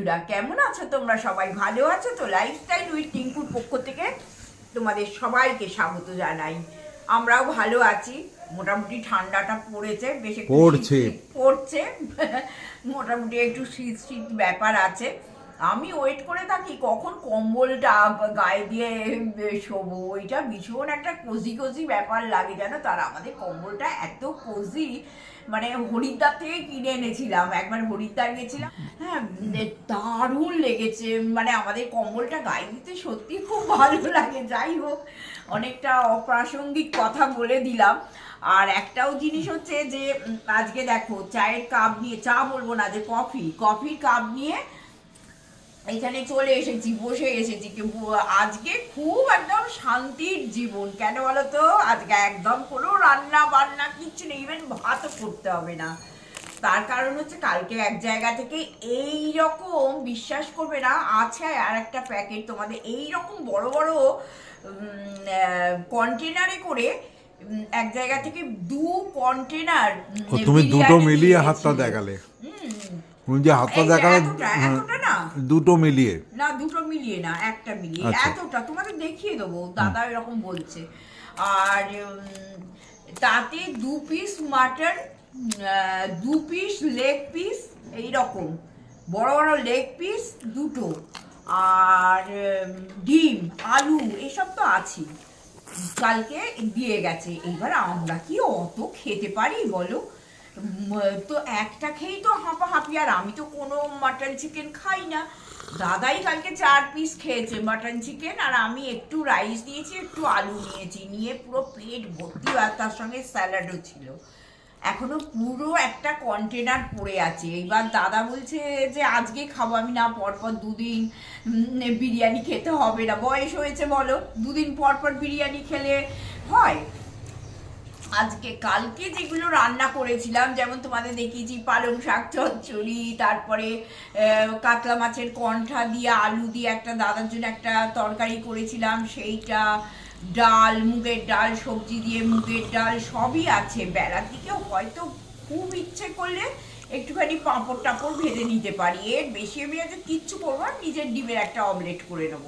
বন্ধুরা কেমন আছো তোমরা? সবাই ভালো আছো? তো লাইফস্টাইল উইথ টিঙ্কুর পক্ষ থেকে তোমাদের সবাইকে স্বাগত জানাই। আমরাও ভালো আছি। মোটামুটি ঠান্ডাটা পড়েছে বেশি পড়ছে। পড়ছে। মোটামুটি একটু শীত শীত ব্যাপার আছে। আমি ওয়েট করে থাকি কখন কম্বলটা গায়ে দিয়ে শোবো। ওইটা ভীষণ একটা কোজি কোজি ব্যাপার লাগে, জানো? তার আমাদের কম্বলটা এত কোজি মানে হরিদ্বার থেকে কিনে এনেছিলাম। একবার হরিদ্বার গেছিলাম। হ্যাঁ দারুণ লেগেছে। মানে আমাদের কম্বলটা গায়ে দিতে সত্যি খুব ভালো লাগে। যাই হোক, অনেকটা অপ্রাসঙ্গিক কথা বলে দিলাম। আর একটাও জিনিস হচ্ছে যে আজকে দেখো, চায়ের কাপ নিয়ে, চা বলব না, যে কফি কফির কাপ নিয়ে এখানে চলে এসেছি বসে এসেছি। কিন্তু আজকে খুব একদম শান্তির জীবন। কেন বলো তো আজকে একদম কোনো রান্না বান্না কিচ্ছু নেই। ইভেন ভাতও করতে হবে না। তার কারণ হচ্ছে কালকে এক জায়গা থেকে এই রকম বিশ্বাস করবে না। আছে আর একটা প্যাকেট তোমাদের এই রকম বড় বড় কন্টেনারে করে এক জায়গা থেকে দু কন্টেনার তুমি দুটো মিলিয়ে হাতটা দেখালে। যে হাতটা দুটো মিলিয়ে। না দুটো মিলিয়ে না একটা মিলিয়ে। আচ্ছা। এতটা তোমাদের দেখিয়ে দেবো দাদা এরকম বলছে। আর তাতে দু পিস মাটন দু পিস লেগ পিস এইরকম। বড় বড় লেগ পিস দুটো। আর ডিম আলু এসব তো আছে কালকে দিয়ে গেছে। এইবার আমরা কি অত খেতে পারি বলো? তো একটা খেয়েই তো হাঁপা হাঁপি আর আমি তো কোনো মাটন চিকেন খাই না। দাদাই কালকে চার পিস খেয়েছে মাটন চিকেন আর আমি একটু রাইস নিয়েছি, একটু আলু নিয়েছি, নিয়ে পুরো পেট ভর্তি, আর তার সঙ্গে স্যালাডও ছিল। এখনও পুরো একটা কন্টেনার পড়ে আছে। এইবার দাদা বলছে যে, আজকে খাব আমি না, পরপর দুদিন বিরিয়ানি খেতে হবে না। বয়স হয়েছে বলো, দুদিন পর পর বিরিয়ানি খেলে হয়? আজকে কালকে যেগুলো রান্না করেছিলাম, যেমন তোমাদের দেখিয়েছি, পালং শাক চচ্চড়ি, তারপরে কাতলা মাছের কণ্ঠা দিয়ে আলু দিয়ে একটা দাদার জন্য একটা তরকারি করেছিলাম, সেইটা ডাল, মুগের ডাল, সবজি দিয়ে মুগের ডাল, সবই আছে। বেলার দিকেও হয়তো খুব ইচ্ছে করলে একটুখানি পাঁপড় টাপড় ভেজে নিতে পারি। এর বেশি আমি আজকে কিচ্ছু করব নিজের ডিমের একটা অমলেট করে নেব।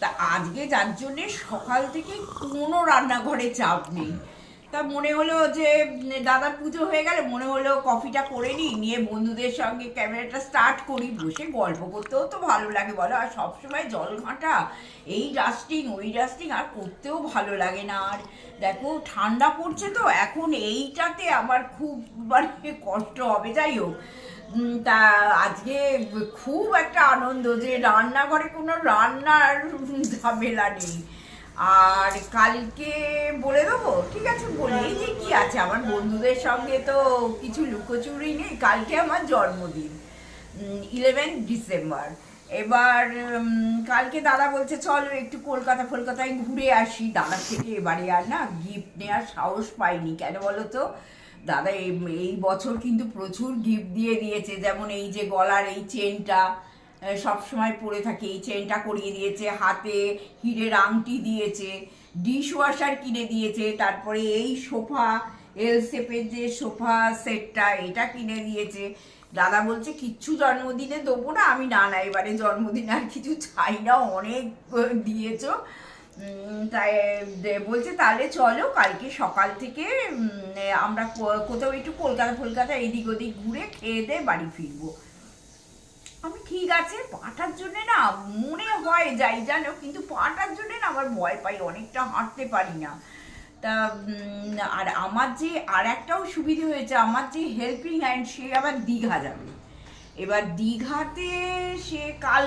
তা আজকে যার জন্যে সকাল থেকে কোনো রান্নাঘরে চাপ নেই। তা মনে হলো যে দাদার পুজো হয়ে গেলে মনে হলো কফিটা করে নিই, নিয়ে বন্ধুদের সঙ্গে ক্যামেরাটা স্টার্ট করি, বসে গল্প করতেও তো ভালো লাগে, বলো। আর সবসময় জল ঘাঁটা, এই ডাস্টিং ওই ডাস্টিং আর করতেও ভালো লাগে না। আর দেখো, ঠান্ডা পড়ছে তো, এখন এইটাতে আমার খুব মানে কষ্ট হবে, যাই হোক। তা আজকে খুব একটা আনন্দ যে রান্নাঘরে কোনো রান্নার ঝামেলা নেই। আর কালকে বলে দেবো, ঠিক আছে বলি যে কি আছে। আমার বন্ধুদের সঙ্গে তো কিছু লুকোচুরি নেই, কালকে আমার জন্মদিন ইলেভেন ডিসেম্বর এবার কালকে দাদা বলছে, চলো একটু কলকাতা ফলকাতায় ঘুরে আসি। দাদার থেকে এবারে আর না গিফট নেওয়ার সাহস পাইনি। কেন বলো তো? দাদা এই বছর কিন্তু প্রচুর গিফট দিয়ে দিয়েছে। যেমন এই যে গলার এই চেনটা সব সময় পরে থাকে। এই চেনটা করিয়ে দিয়েছে, হাতে হিরের আংটি দিয়েছে ডিশ ওয়াশার কিনে দিয়েছে, তারপরে এই সোফা এল শেপের যে সোফা সেটটা এটা কিনে দিয়েছে। দাদা বলছে, কিচ্ছু জন্মদিনে দেবো না। আমি, না না, এবারে জন্মদিনে আর কিছু চাই না, অনেক দিয়েছ। তাই বলছে, তাহলে চলো, কালকে সকাল থেকে আমরা কোথাও একটু কলকাতা ফলকাতা এদিক ওদিক ঘুরে খেয়ে দিয়ে বাড়ি ফিরবো। আমি ঠিক আছে পাটার জন্য না মনে হয় যাই জানো, কিন্তু পাটার জন্য না আমার ভয় পাই, অনেকটা হাঁটতে পারি না। তা আর আমার যে, আর একটাও সুবিধে হয়েছে, আমার যে হেল্পিং হ্যান্ড সে আবার দীঘা যাবে। এবার দীঘাতে সে কাল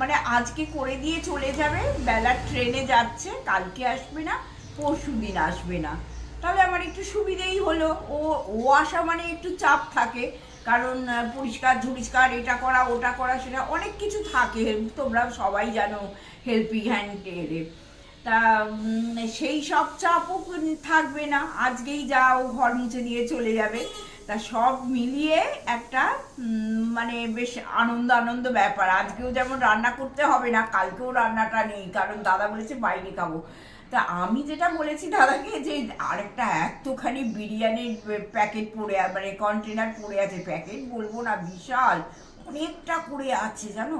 মানে আজকে করে দিয়ে চলে যাবে, বেলা ট্রেনে যাচ্ছে, কালকে আসবে না, পরশু দিন আসবে না। তাহলে আমার একটু সুবিধেই হলো, ও ও আসা মানে একটু চাপ থাকে। কারণ পরিষ্কার, ঝুরিষ্কার, এটা করা, ওটা করা, সেটা অনেক কিছু থাকে। তোমরা সবাই জানো হেল্পিং হ্যান্ডের তা সেই সব চাপও থাকবে না। আজকেই যাও ঘর মুছে দিয়ে চলে যাবে। তা সব মিলিয়ে একটা মানে বেশ আনন্দ আনন্দ ব্যাপার। আজকেও যেমন রান্না করতে হবে না, কালকেও রান্নাটা নেই। কারণ দাদা বলেছে, বাইরে খাব। তা আমি যেটা বলেছি দাদাকে যে আরেকটা এতখানি বিরিয়ানির প্যাকেট পড়ে মানে কন্টেনার পড়ে আছে প্যাকেট বলব না, বিশাল, অনেকটা করে আছে, জানো?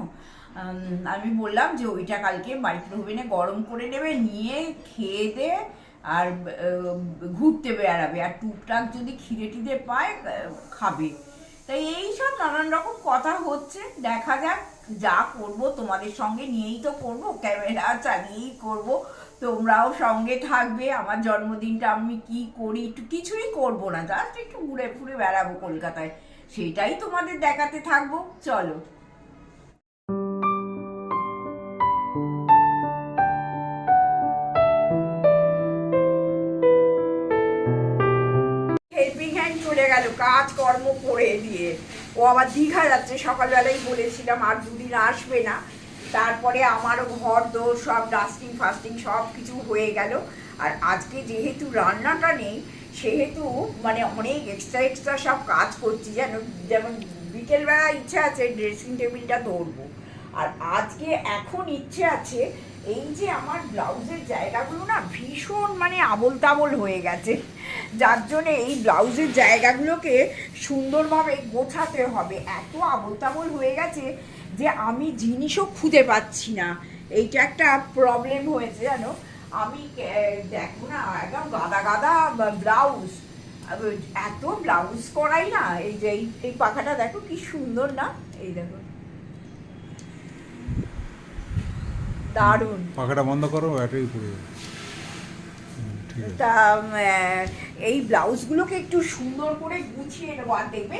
আমি বললাম যে ওইটা কালকে মাইক্রোওভেনে গরম করে নেবে, নিয়ে খেয়ে দে আর ঘুরতে বেড়াবে। আর টুকটাক যদি খিদে টিদে পায় খাবে। তাই এই সব নানান রকম কথা হচ্ছে, দেখা যাক যা করব, তোমাদের সঙ্গে নিয়েই তো করব, ক্যামেরা চালিয়েই করব। তোমরাও সঙ্গে থাকবে, আমার জন্মদিনটা আমি কি করি, একটু কিছুই করব না জাস্ট একটু ঘুরে ফুরে বেড়াবো কলকাতায়, সেটাই তোমাদের দেখাতে থাকব, চলো। চলে গেল কাজ কর্ম করে দিয়ে। ও আবার দীঘা যাচ্ছে, সকালবেলায় বলেছিলাম আর দুদিন আসবে না। তারপরে আমারও ঘর, দোর সব ডাস্টিং ফাস্টিং সব কিছু হয়ে গেল। আর আজকে যেহেতু রান্নাটা নেই, সেহেতু মানে অনেক এক্সট্রা এক্সট্রা সব কাজ করছি যেন, যেমন বিকেলবেলা ইচ্ছা আছে ড্রেসিং টেবিলটা ধরবো আর আজকে এখন ইচ্ছে আছে, এই যে আমার ব্লাউজের জায়গাগুলো না ভীষণ মানে আবল তাবল হয়ে গেছে। যার জন্যে এই ব্লাউজের জায়গাগুলোকে সুন্দরভাবে গোছাতে হবে। এত আবল তাবল হয়ে গেছে যে আমি জিনিসও খুঁজে পাচ্ছি না। এইটা একটা প্রবলেম হয়েছে জানো? আমি দেখো না একদম গাদা গাদা ব্লাউজ এত ব্লাউজ করাই না এই যে এই- পাখাটা দেখো কি সুন্দর না? এই দেখো। দারুণ। পাখাটা বন্ধ করো ব্যাটারি পুড়ে যাবে। ঠিক আছে। তা এই ব্লাউজগুলোকে একটু সুন্দর করে গুছিয়ে নেব আর দেখবে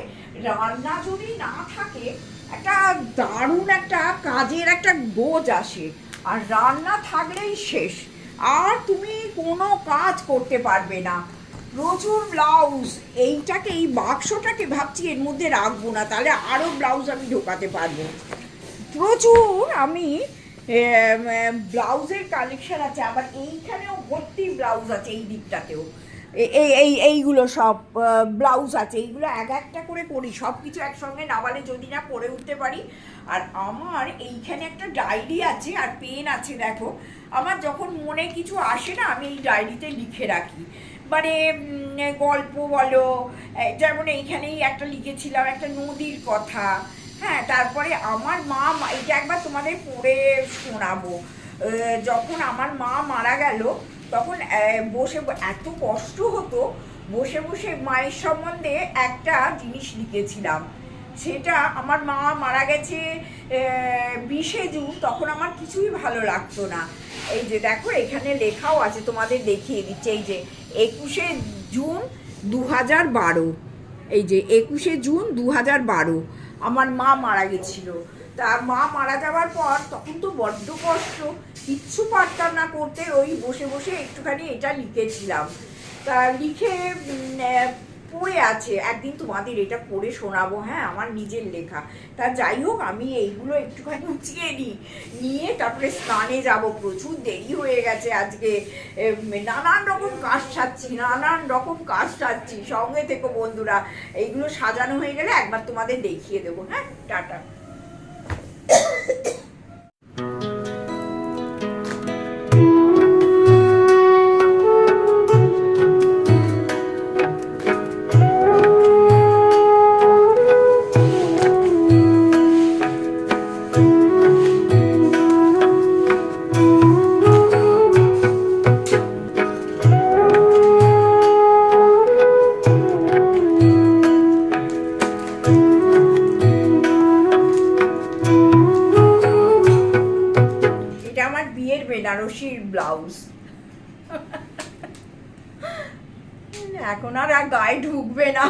রান্না যদি না থাকে, একটা দারুণ একটা কাজের একটা গোজ আসে। আর রান্না থাকলেই শেষ। আর তুমি কোনো কাজ করতে পারবে না। প্রচুর ব্লাউজ, এইটাকে, এই বাক্সটাকে ভাবছি এর মধ্যে রাখব না, তাহলে আরও ব্লাউজ আমি ঢোকাতে পারব। প্রচুর আমি ব্লাউজের কালেকশন আছে, আবার এইখানেও ভর্তি ব্লাউজ আছে এই দিকটাতেও। এই এই, এইগুলো সব ব্লাউজ আছে, এইগুলো এক একটা করে করি সব কিছু একসঙ্গে নাবালে যদি না করে উঠতে পারি। আর আমার এইখানে একটা ডায়েরি আছে আর পেন আছে, দেখো। আমার যখন মনে কিছু আসে না, আমি এই ডায়েরিতে লিখে রাখি। মানে গল্প বলো যেমন এইখানেই একটা লিখেছিলাম, একটা নদীর কথা। হ্যাঁ তারপরে আমার মা, এটা একবার তোমাদের পড়ে শোনাবো। যখন আমার মা মারা গেল তখন বসে এত কষ্ট হতো, বসে বসে মায়ের সম্বন্ধে একটা জিনিস লিখেছিলাম। সেটা আমার মা মারা গেছে বিশে জুন, তখন আমার কিছুই ভালো লাগতো না। এই যে দেখো, এখানে লেখাও আছে, তোমাদের দেখিয়ে দিচ্ছে। এই যে একুশে জুন দু হাজার বারো। এই যে একুশে জুন দু হাজার বারো, আমার মা মারা গেছিল। তা মা মারা যাওয়ার পর তখন তো বড্ড কষ্ট। কিচ্ছু পারতাম না করতে, ওই বসে বসে একটুখানি এটা লিখেছিলাম। তা লিখে পড়ে আছে। একদিন তোমাদের এটা পড়ে শোনাবো হ্যাঁ আমার নিজের লেখা। তা যাই হোক, আমি এইগুলো একটুখানি উঁচিয়ে নিই। নিয়ে তারপরে স্নানে যাব। প্রচুর দেরি হয়ে গেছে আজকে। নানান রকম কাজ সারছি, নানান রকম কাজ সারছি। সঙ্গে থেকে বন্ধুরা, এইগুলো সাজানো হয়ে গেলে একবার তোমাদের দেখিয়ে দেবো হ্যাঁ টাটা। বেনারসির ব্লাউজ। এখন আর আর গায়ে ঢুকবে না।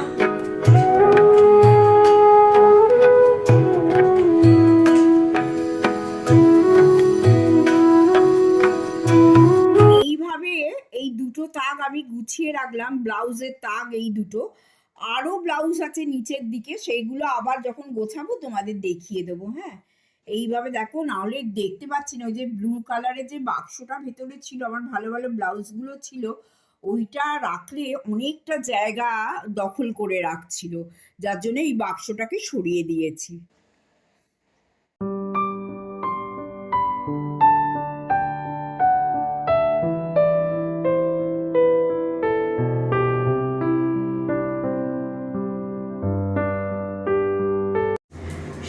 এইভাবে এই দুটো তাগ আমি গুছিয়ে রাখলাম, ব্লাউজের তাগ এই দুটো। আরও ব্লাউজ আছে নিচের দিকে, সেইগুলো আবার যখন গোছাবো তোমাদের দেখিয়ে দেবো হ্যাঁ? এইভাবে দেখো নাহলে দেখতে পাচ্ছি না। ওই যে ব্লু কালারের যে বাক্সটা ভেতরে ছিল, আমার ভালো ভালো ব্লাউজগুলো ছিল, ওইটা রাখলে অনেকটা জায়গা দখল করে রাখছিল। যার জন্য এই বাক্সটাকে সরিয়ে দিয়েছি।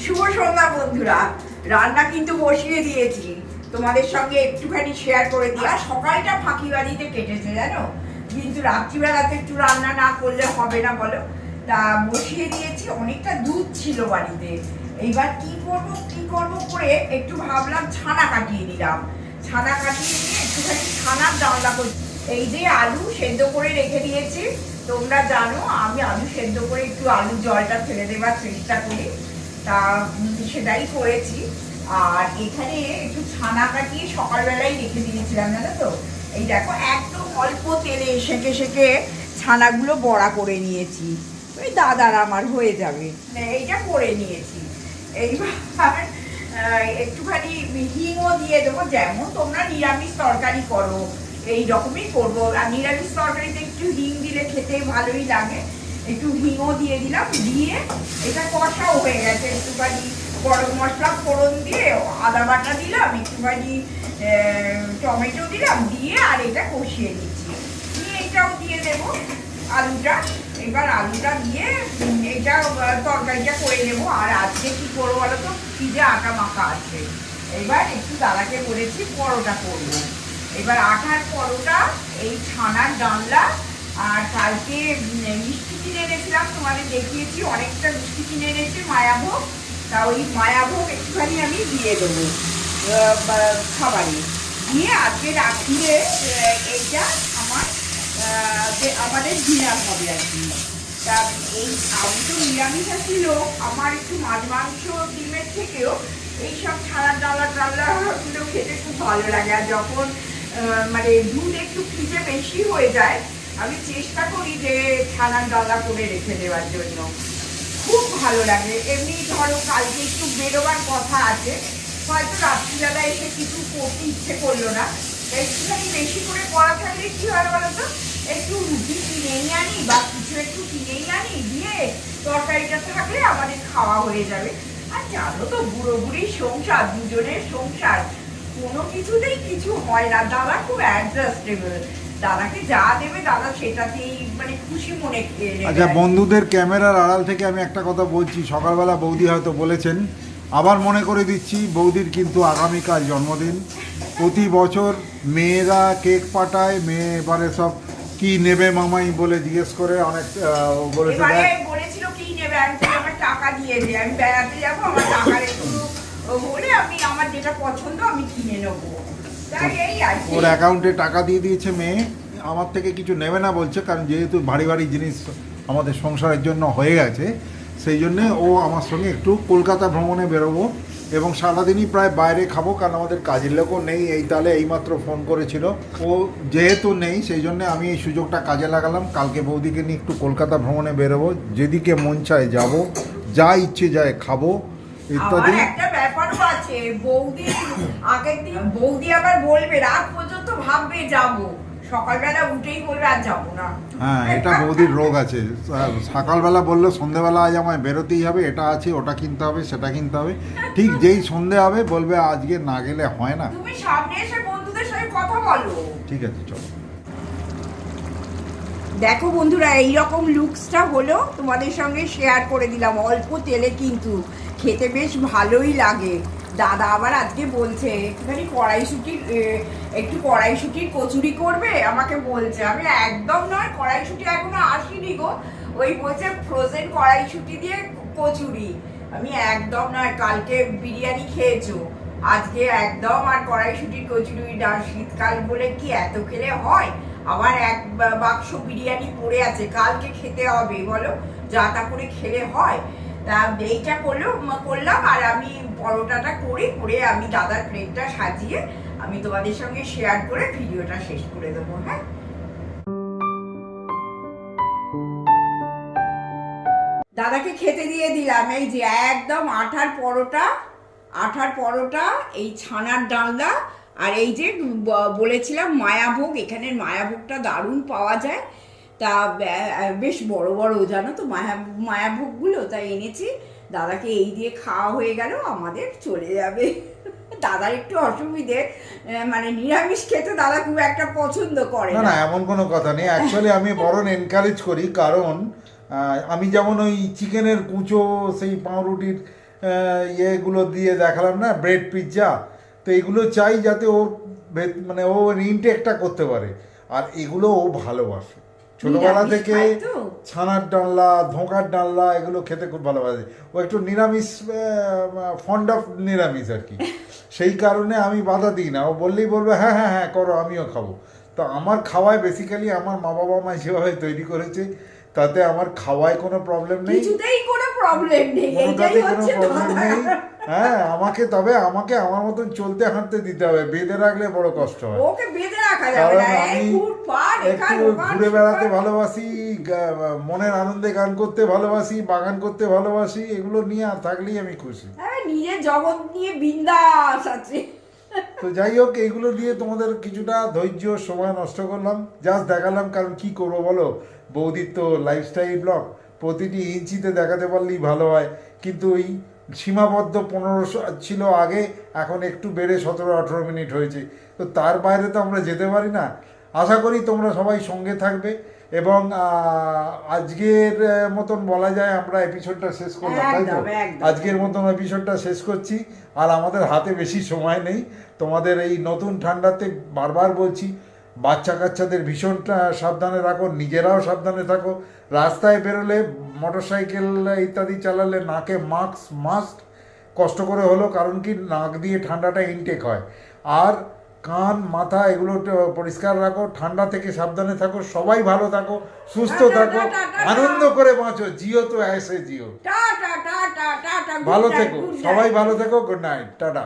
শুভ সন্ধ্যা বন্ধুরা। রান্না কিন্তু বসিয়ে দিয়েছি। তোমাদের সঙ্গে একটুখানি শেয়ার করে দিই। আর সকালটা ফাঁকিবাজিতে কেটেছে, জানো? কিন্তু রাত্রিবেলাতে একটু রান্না না করলে হবে না বলো। তা বসিয়ে দিয়েছি, অনেকটা দুধ ছিল বাড়িতে। এইবার কি করব কি করব করে একটু ভাবলাম ছানা কাটিয়ে দিলাম। ছানা কাটিয়ে নিয়ে একটুখানি ছানার ডালনা করছি এই যে আলু সেদ্ধ করে রেখে দিয়েছি, তোমরা জানো, আমি আলু সেদ্ধ করে একটু আলু জলটা ফেলে দেবার চেষ্টা করি। তা সেটাই করেছি। আর এখানে একটু ছানা কাটিয়ে সকালবেলায় রেখে দিয়েছিলাম, জানো তো? এই দেখো, একদম অল্প তেলে সেকে সেকে ছানাগুলো বড়া করে নিয়েছি। ওই দাদার আমার হয়ে যাবে। মানে এইটা করে নিয়েছি। এইবার একটুখানি হিংও দিয়ে দেবো। যেমন তোমরা নিরামিষ তরকারি করো, এই রকমই করব। আর নিরামিষ তরকারিতে একটু হিং দিলে খেতে ভালোই লাগে। একটু হিংও দিয়ে দিলাম, দিয়ে এটা কষাও হয়ে গেছে। একটুখানি গরম মশলা, ফোড়ন দিয়ে আদা বাটা দিলাম, একটুখানি টমেটো দিলাম, দিয়ে আর এটা কষিয়ে দিচ্ছি দিয়ে এটাও দিয়ে দেবো আলুটা। এবার আলুটা দিয়ে এটা তরকারিটা করে নেব। আর আজকে কি করব বলো তো? ফ্রিজে আটা মাখা আছে। এবার একটু দাদাকে বলেছি, পরোটা করব। এবার আটার পরোটা, এই ছানার ডালনা আর কালকে মিষ্টি কিনে এনেছিলাম, তোমাদের দেখিয়েছি, অনেকটা মিষ্টি কিনে এনেছি মায়াভোগ। তা ওই মায়াভোগ একটুখানি আমি দিয়ে দেবো খাবারে। দিয়ে আজকে রাত্রিরে এইটা আমার আমাদের ডিনার হবে আর কি। তা এই আমি তো নিরামিষ ছিল আমার একটু মাছ মাংস ডিমের থেকেও এইসব ছাড়া ডালা টালা গুলো খেতে খুব ভালো লাগে। আর যখন মানে দুধ একটু ফ্রিজে বেশি হয়ে যায় আমি চেষ্টা করি যে ছানার ডালা করে রেখে দেওয়ার জন্য। খুব ভালো লাগে। এমনি ধরো, কালকে একটু বেরোবার কথা আছে। হয়তো রাত্রিবেলা এসে কিছু করতে ইচ্ছে করল না। একটুখানি বেশি করে করা থাকলে কি হয় বলতো একটু রুটি কিনেই আনি বা কিছু একটু কিনেই আনি, দিয়ে তরকারিটা থাকলে আমাদের খাওয়া হয়ে যাবে। আর জানো তো, বুড়ো বুড়ি সংসার, দুজনের সংসার। কোনো কিছুতেই কিছু হয় না। দাদা খুব অ্যাডজাস্টেবল দাদাকে যা দেবে দাদা সেটাতেই মানে খুশি মনে আচ্ছা বন্ধুদের ক্যামেরার আড়াল থেকে আমি একটা কথা বলছি। সকালবেলা বৌদি হয়তো বলেছেন আবার মনে করে দিচ্ছি বৌদির কিন্তু আগামীকাল জন্মদিন। প্রতি বছর মেয়েরা কেক পাঠায় মেয়ে এবারে সব কি নেবে মামাই বলে জিজ্ঞেস করে অনেক বলেছে বলেছিল কি নেবে আমি আমার টাকা দিয়ে দে আমি বেড়াতে যাব আমার আমি আমার যেটা পছন্দ আমি কিনে নেব। ওর অ্যাকাউন্টে টাকা দিয়ে দিয়েছে মেয়ে আমার থেকে কিছু নেবে না বলছে কারণ যেহেতু ভারী ভারী জিনিস আমাদের সংসারের জন্য হয়ে গেছে সেই জন্যে ও আমার সঙ্গে একটু কলকাতা ভ্রমণে বেরোবো এবং সারাদিনই প্রায় বাইরে খাব কারণ আমাদের কাজের লোকও নেই এই তালে এইমাত্র ফোন করেছিল। ও যেহেতু নেই সেই জন্য আমি এই সুযোগটা কাজে লাগালাম। কালকে বৌদিকে নিয়ে একটু কলকাতা ভ্রমণে বেরোবো যেদিকে মন চায় যাব যা ইচ্ছে যায় খাব ইত্যাদি। আছে বৌদি আগের দিন বৌদি আবার বলবে রাত পর্যন্ত ভাববে যাব। সকালবেলা উঠেই বলবে আর যাব না। হ্যাঁ এটা বৌদির রোগ আছে। সকালবেলা বলল সন্ধেবেলা আজ আমায় বেরোতেই হবে এটা আছে ওটা কিনতে হবে সেটা কিনতে হবে। ঠিক যেই সন্ধে হবে বলবে আজকে না গেলে হয় না। তুমি সামনে এসে বন্ধুদের সঙ্গে কথা বলো। ঠিক আছে চলো। দেখো বন্ধুরা এই রকম লুকসটা হলো তোমাদের সঙ্গে শেয়ার করে দিলাম। অল্প তেলে কিন্তু খেতে বেশ ভালোই লাগে। দাদা আবার আজকে বলছে, একটুখানি কড়াইশুটির একটু কড়াইশুটির কচুরি করবে? আমাকে বলছে। আমি একদম নয়, কড়াইশুটি এখনও আসিনি গো। ওই বলছে ফ্রোজেন কড়াইশুটি দিয়ে কচুরি। আমি একদম নয়, কালকে বিরিয়ানি খেয়েছো। আজকে একদম আর কড়াইশুটির কচুরি না শীতকাল বলে কি এত খেলে হয়? আবার এক বাক্স বিরিয়ানি পড়ে আছে, কালকে খেতে হবে। বলো, যা তা করে খেলে হয়। তা এইটা করল করলাম, আর আমি পরোটাটা করে করে আমি দাদার প্লেটটা সাজিয়ে আমি তোমাদের সঙ্গে শেয়ার করে ভিডিওটা শেষ করে দেবো হ্যাঁ? দাদাকে খেতে দিয়ে দিলাম, এই যে একদম আঠার পরোটা আঠার পরোটা, এই ছানার ডালনা আর এই যে বলেছিলাম মায়াভোগ, এখানের মায়াভোগটা দারুণ পাওয়া যায়। তা বেশ বড় বড় জানো তো মায়া মায়াভোগগুলো তাই এনেছি। দাদাকে এই দিয়ে খাওয়া হয়ে গেল আমাদের চলে যাবে। দাদার একটু অসুবিধে মানে নিরামিষ খেতে দাদা খুব একটা পছন্দ করে না না এমন কোনো কথা নেই। অ্যাকচুয়ালি আমি বরং এনকারেজ করি কারণ আমি যেমন ওই চিকেনের কুচো সেই পাউরুটির ইয়েগুলো দিয়ে দেখালাম না ব্রেড পিৎজা তো এগুলো চাই যাতে ওর ভেত- মানে ও ইনটেকটা করতে পারে। আর এগুলো ও ভালোবাসে। ছোটবেলা থেকে ছানার ডালনা ধোঁকার ডালনা এগুলো খেতে খুব ভালোবাসে। ও একটু নিরামিষ ফন্ড অফ নিরামিষ আর কি। সেই কারণে আমি বাধা দিই না। ও বললেই বলবে হ্যাঁ হ্যাঁ হ্যাঁ করো আমিও খাব। তো আমার খাওয়ায় বেসিক্যালি আমার মা বাবা মা যেভাবে তৈরি করেছে তাতে আমার খাওয়ায় কোনো প্রবলেম নেই। কিছুতেই কোনো প্রবলেম নেই। এইটাই হচ্ছে প্রবলেম নেই। হ্যাঁ আমাকে তবে আমাকে আমার মতন চলতে হাঁটতে দিতে হবে। বেঁধে রাখলে বড় কষ্ট হয়। ওকে বেঁধে রাখা যাবে না এই আমি একটু ঘুরে বেড়াতে ভালোবাসি মনের আনন্দে গান করতে ভালোবাসি বাগান করতে ভালোবাসি এগুলো নিয়ে আর থাকলেই আমি খুশি। হ্যাঁ, নিজের জগৎ নিয়ে বিন্দাস আছে। তো যাই হোক এইগুলো দিয়ে তোমাদের কিছুটা ধৈর্য সময় নষ্ট করলাম। জাস্ট দেখালাম কারণ কি করব বলো? বৌদির তো লাইফস্টাইল ব্লগ প্রতিটি ইঞ্চিতে দেখাতে পারলেই ভালো হয়। কিন্তু ওই সীমাবদ্ধ পনেরোশো ছিল আগে এখন একটু বেড়ে সতেরো আঠেরো মিনিট হয়েছে। তো তার বাইরে তো আমরা যেতে পারি না। আশা করি তোমরা সবাই সঙ্গে থাকবে এবং আজকের মতন বলা যায় আমরা এপিসোডটা শেষ করলাম তাই তো। আজকের মতন এপিসোডটা শেষ করছি। আর আমাদের হাতে বেশি সময় নেই। তোমাদের এই নতুন ঠান্ডাতে বারবার বলছি বাচ্চা কাচ্চাদের ভীষণ সাবধানে রাখো নিজেরাও সাবধানে থাকো। রাস্তায় বেরোলে মোটর সাইকেল ইত্যাদি চালালে নাকে মাস্ক মাস্ক কষ্ট করে হলো কারণ কি নাক দিয়ে ঠান্ডাটা ইনটেক হয়। আর কান মাথা এগুলো পরিষ্কার রাখো ঠান্ডা থেকে সাবধানে থাকো সবাই ভালো থাকো সুস্থ থাকো। আনন্দ করে বাঁচো জিও তো এসে জিও। ভালো থেকো সবাই ভালো থেকো গুড নাইট টাটা।